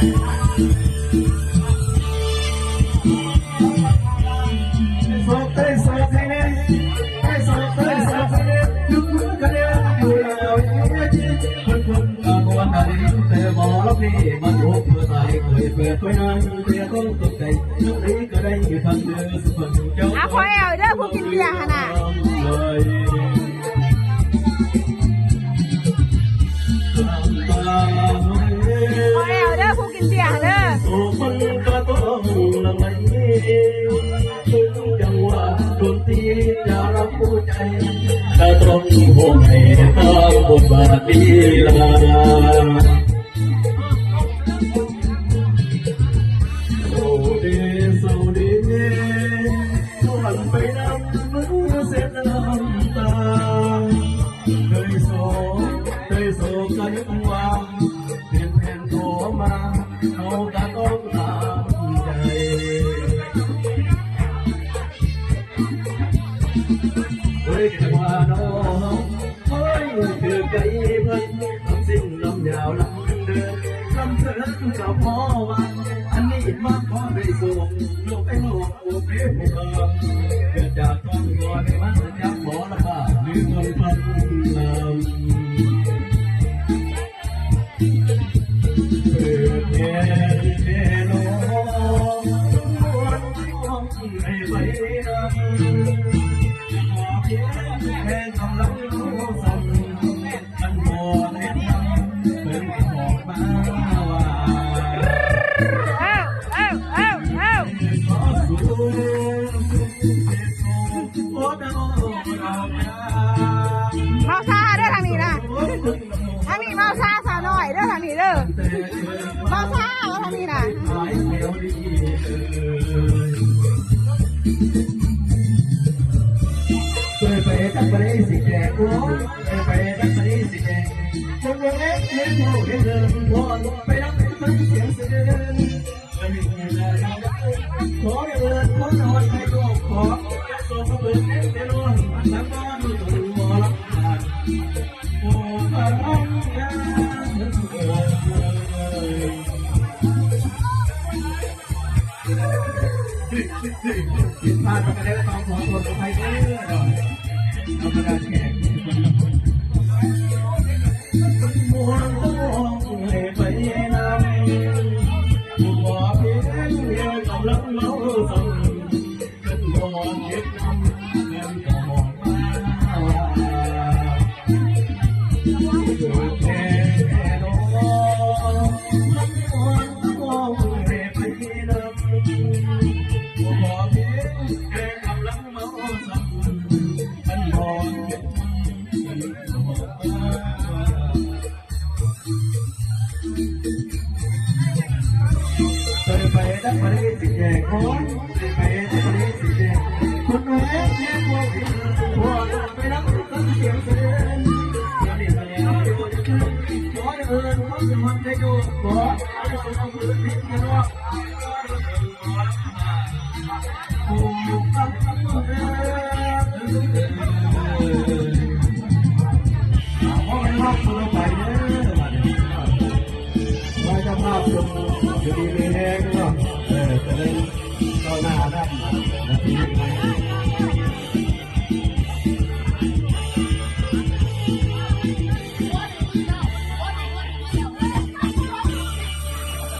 เอางวันไหนแต่บอลพี่มันรูปเอเคยเปิดไว้นานแต่ต้อเด้อพอแอลเด้อผู้กินเบียร์หั่นน่ะ กินเบียร์เด้อโอ้มันก็ต้องละไม่ถึงจังหวะดนตรีจะรับผู้ใจถ้าตรงหัวให้ตามบทบาทดีลา มาเขาก็ต้องตามใจเฮ้ยจังหวะน้องเฮ้ยคือไก่เพิ่นลำสิ้นลำยา เราจ้าเมาซาเด้อทางนี้นะทางนี้เมาซาสาวน้อยเด้อทางนี้เด้อเธอเมาซาเอาทางนี้นะหายแถวดีเอ่ยเคยไปจักไปสิแจกร้อนเคยไปจักไปสิแจกคนวงเล็กเลี้ยงลูกเลี้ยงเดินวอนไปรับเป็นเสียงเสือยงขอเงินขอนอนให้ ผิดพลาดไปแล้วต้องขอตัวไปเด้อธรรมดาแข ยไปดักมาได้สิแจกคนเคยไปดักมาได้สิแจกคนแรกแย่พวกที่พวกไปรับตั้งเสียงเสียงเดี๋ยวนี้ไปแล้วเดี๋ยวจะขึ้นขอเอิญขอสมัครได้ดูขอให้สมัครพื้นที่กันว่าว่าจะภาพชมอยู่ดีมีแรงเนาะเออจะได้เข้า หน้าได้นาที